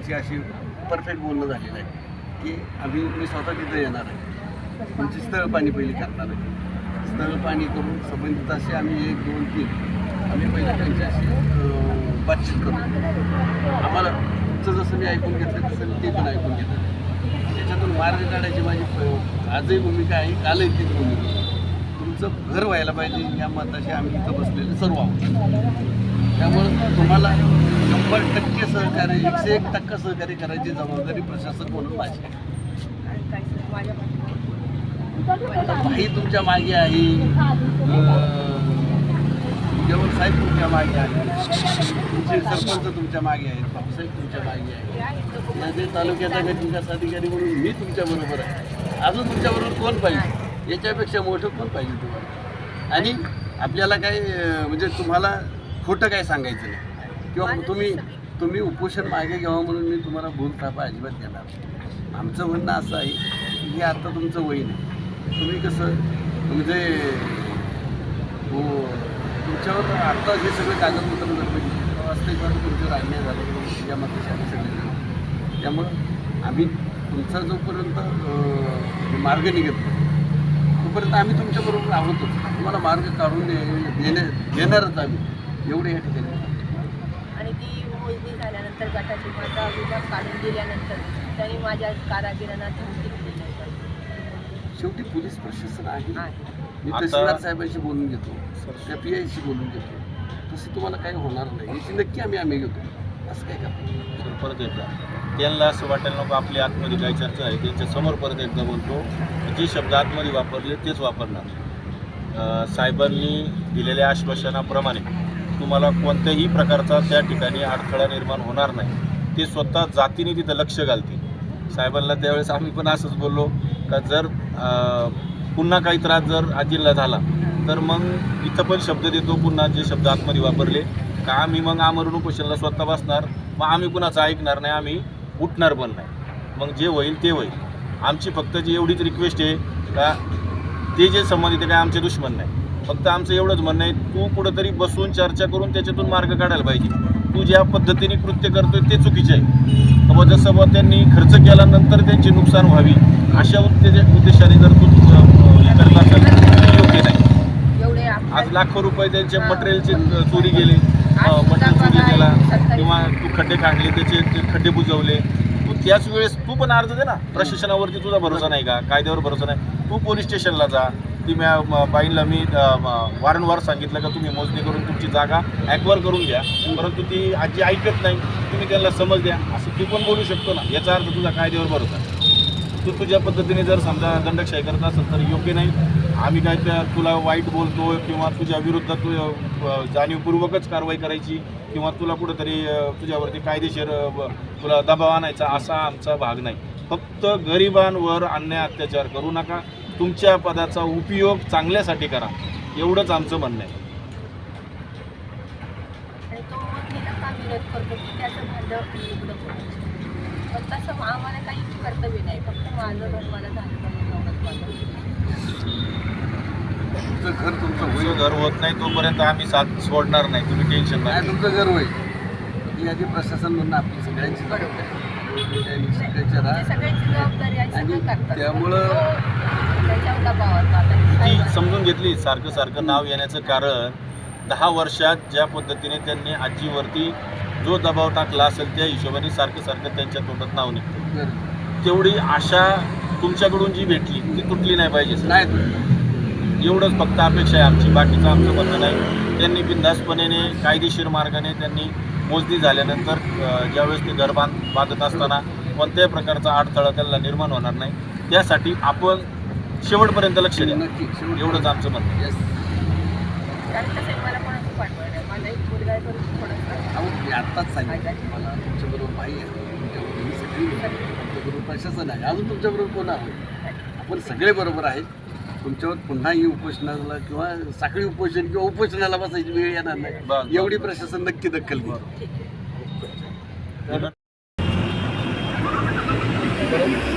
साहेबांची अशी परफेक्ट बोलणं झालेलं आहे की आम्ही मी स्वतः तिथं येणार आहे. तुमची स्थळ पाणी पहिली करणार आहे. स्थळ पाणी करून संबंधित असे आम्ही एक दोन तीन आम्ही पहिला त्यांच्याशी बातचीत करू आम्हाला तुमचं जसं मी ऐकून घेतलं तसं मी ते पण ऐकून घेतलं. त्याच्यातून मार्ग काढायची माझी आजही भूमिका आहे कालही तीच भूमिका तुमचं घर व्हायला पाहिजे या मताशी आम्ही इथं बसलेले सर्व आहोत. त्यामुळं तुम्हाला शंभर टक्के सहकार्य एकशे एक टक्का सहकार्य करायची जबाबदारी प्रशासक म्हणून माझी आहे. भाई तुमच्या मागे आहे. जेवण साहेब तुमच्या मागे आहे. तुमचे सरपंच तुमच्या मागे आहेत. बाबासाहेब तुमच्या मागे आहे माझे तालुक्याचा गट विकास अधिकारी म्हणून मी तुमच्या बरोबर आहे. अजून तुमच्याबरोबर कोण पाहिजे? याच्यापेक्षा मोठं कोण पाहिजे तुम्हाला? आणि आपल्याला काय म्हणजे तुम्हाला खोटं काय सांगायचं नाही. किंवा तुम्ही तुम्ही उपोषण मागे घ्यावं म्हणून मी तुम्हाला भूल थापा अजिबात देणार आमचं म्हणणं असं आहे की हे आत्ता तुमचं वय नाही तुम्ही कसं म्हणजे हो तुमच्यावर आत्ता जे सगळे कागदपत्र जर बघितले वास्तविकपणे तुमच्यावर अन्याय झाला या मताशी सगळे त्यामुळं आम्ही तुमचा जोपर्यंत मार्ग निघत तोपर्यंत आम्ही तुमच्याबरोबर आहोतच तुम्हाला मार्ग काढून दे- देणे देणारच आम्ही. एवढे या ठिकाणी. आणि ती मोजणी झाल्यानंतर गटाची माझा विभाग काढून दिल्यानंतर त्यांनी माझ्या कारागिरांना धमकी दिलेली आहे शेवटी पोलीस प्रशासन आहे. आहे. मी आता- तहसीलदार साहेबांशी बोलून घेतो. त्या पी आयशी बोलून घेतो. तसं तुम्हाला काही होणार नाही. याची नक्की आम्ही आम्ही घेतो. असं काय का तर परत एकदा. त्यांना असं वाटायला नको आपली आतमध्ये काय चर्चा आहे त्यांच्यासमोर परत एकदा बोलतो. जे शब्द आतमध्ये वापरले तेच वापरणार. अं, साहेबांनी दिलेल्या आश्वासनाप्रमाणे तुम्हाला कोणत्याही प्रकारचा त्या ठिकाणी अडथळा निर्माण होणार नाही. ते स्वतः जातीने तिथं लक्ष घालतील. साहेबांना त्यावेळेस आम्ही पण असंच बोललो का जर पुन्हा काही त्रास जर आजीला झाला तर मग इथं पण शब्द देतो पुन्हा जे शब्द आतमध्ये वापरले का आम्ही मग आमरण उपोषणाला स्वतः बसणार? मग आम्ही कुणाचं ऐकणार नाही आम्ही उठणार पण नाही. मग जे होईल ते होईल. आमची फक्त जी एवढीच रिक्वेस्ट आहे का ते जे संबंधित आहे काय आमचे दुश्मन नाही. फक्त आमचं एवढंच म्हणणं आहे तू कुठंतरी बसून चर्चा करून त्याच्यातून मार्ग काढायला पाहिजे. तू ज्या पद्धतीने कृत्य करतोय ते चुकीचे आहे. बुवा जसं बुवा त्यांनी खर्च केल्यानंतर त्यांचे नुकसान व्हावी अशा उद्देश उद्देशाने जर तू करत असेल योग्य नाही. आज लाखो रुपये त्यांचे. मटेरियलचे चोरी गेले. मटेरियल चोरी गेला. किंवा तू खड्डे काढले त्याचे ते खड्डे बुजवले. तू त्याच वेळेस तू पण अर्ज दे ना. प्रशासनावरती तुझा भरोसा नाही का? कायद्यावर भरोसा नाही. तू पोलीस स्टेशनला जा. ती म्या बाईंना मी वारंवार सांगितलं का तुम्ही मोजणी करून तुमची जागा ॲक्वर करून घ्या. परंतु ती आजी ऐकत नाही. तुम्ही त्यांना समज द्या. असं तू पण बोलू शकतो ना. याचा अर्थ तुझा कायद्यावर भरोसा तू तुझ्या पद्धतीने जर समजा दंडक्षय करत असेल तर योग्य नाही. आम्ही काय त्या तुला वाईट बोलतो किंवा तुझ्या विरुद्ध तू जाणीवपूर्वकच कारवाई करायची किंवा तुला कुठंतरी तुझ्यावरती कायदेशीर तुला दबाव आणायचा असा आमचा भाग नाही. फक्त गरिबांवर अन्याय अत्याचार करू नका. तुमच्या पदाचा उपयोग चांगल्यासाठी करा. एवढंच आमचं म्हणणं आहे. तुमचं घर होत नाही तोपर्यंत आम्ही साथ सोडणार नाही. तुम्ही टेन्शन नाही तुमचं घर होईल. ही आधी प्रशासन म्हणून आपली सगळ्यांची राहा सगळ्यांची जबाबदारी आणि त्यामुळं- तो समजून घेतली सारखं सारखं नाव येण्याचं कारण दहा वर्षात ज्या पद्धतीने त्यांनी आजीवरती जो दबाव टाकला असेल त्या हिशोबाने सारखं सारखं त्यांच्या तोंडात नाव निघतं. तेवढी आशा तुमच्याकडून जी भेटली ती तुटली नाही पाहिजे. नाही एवढंच फक्त अपेक्षा आहे आमची बाकीचं आमचं म्हणणं नाही. त्यांनी बिंदासपणेने कायदेशीर मार्गाने त्यांनी मोजणी झाल्यानंतर ज्यावेळेस ते घर बांध बांधत असताना कोणत्याही प्रकारचा अडथळा त्यांना निर्माण होणार नाही. त्यासाठी आपण शेवटपर्यंत लक्ष द्या. एवढंच आमचं म्हणणं आहे. Yes. कारण कसं आहे, मला कोणाचं पाठवलं नाही. माझा एक मुलगा आहे तो थोडंसं अहो, मी आत्ताच सांगितलं. तुम्हाला तुमच्याबरोबर आहे. तुमच्याबरोबर ही सगळी. तुमच्याबरोबर प्रशासन आहे. अजून तुमच्याबरोबर कोण आहे? आपण सगळे बरोबर आहेत. तुमच्यावर पुन्हा ही उपोषणाला किंवा साखळी उपोषण किंवा उपोषणाला बसायची वेळ येणार नाही. एवढी. प्रशासन नक्की दखल घेईल.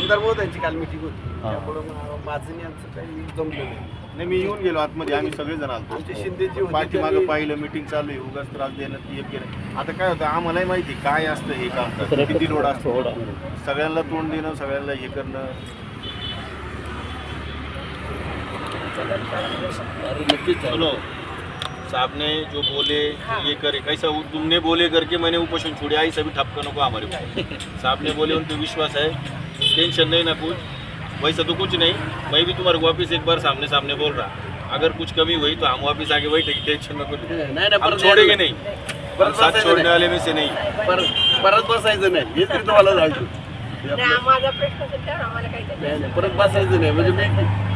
आमदार. हा आमदार मोदयांची काल मीटिंग होती. हा. त्यामुळं मग माझं आणि आमचं काही जमलं नाही. नाही मी येऊन गेलो आतमध्ये. आम्ही सगळेजण आलतो. आमचे शिंदेजी होते पाठीमागं त्यांनी- पाहिलं मिटिंग चालू आहे. उगाच त्रास देणं ती आता काय होतं आम्हालाही माहिती काय असतं हे काम किती लोड असतो. थोडा. सगळ्यांना तोंड देणं सगळ्यांना हे करणं. अरे नक्कीच झालं. सुनो साहब ने जो बोले ये करे. कैसा वो तुमने बोले करके मैंने उपोषण छोड़ी. आई सभी ठपका नको हमारे ऊपर साहब ने बोले उन पे विश्वास है। टेंशन नहीं ना कुछ। वैसा तो कुछ नहीं मैं भी तुम्हारे वापिस एक बार सामने सामने बोल रहा। अगर कुछ कमी हुई तो हम वापिस आगे बैठेंगे टेंशन में कुछ। नाही परत छोड़ेंगे नहीं। परत हम साथ नाही. वाले में से नहीं। परत परत बसायचं नाही. हेच मी तुम्हाला सांगतो. नाही, माझा प्रश्न आम्हाला काहीतरी परत बसायचं नाही. म्हणजे मी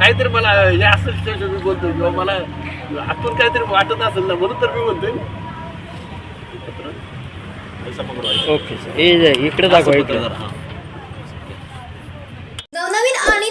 काहीतरी मला हे असं स्टेशन मी बोलतो किंवा मला आतून काहीतरी वाटत असेल ना म्हणून तर मी म्हणतोय. Okay sir. हे इकडे दाखवा इकडे नवनवीन आणि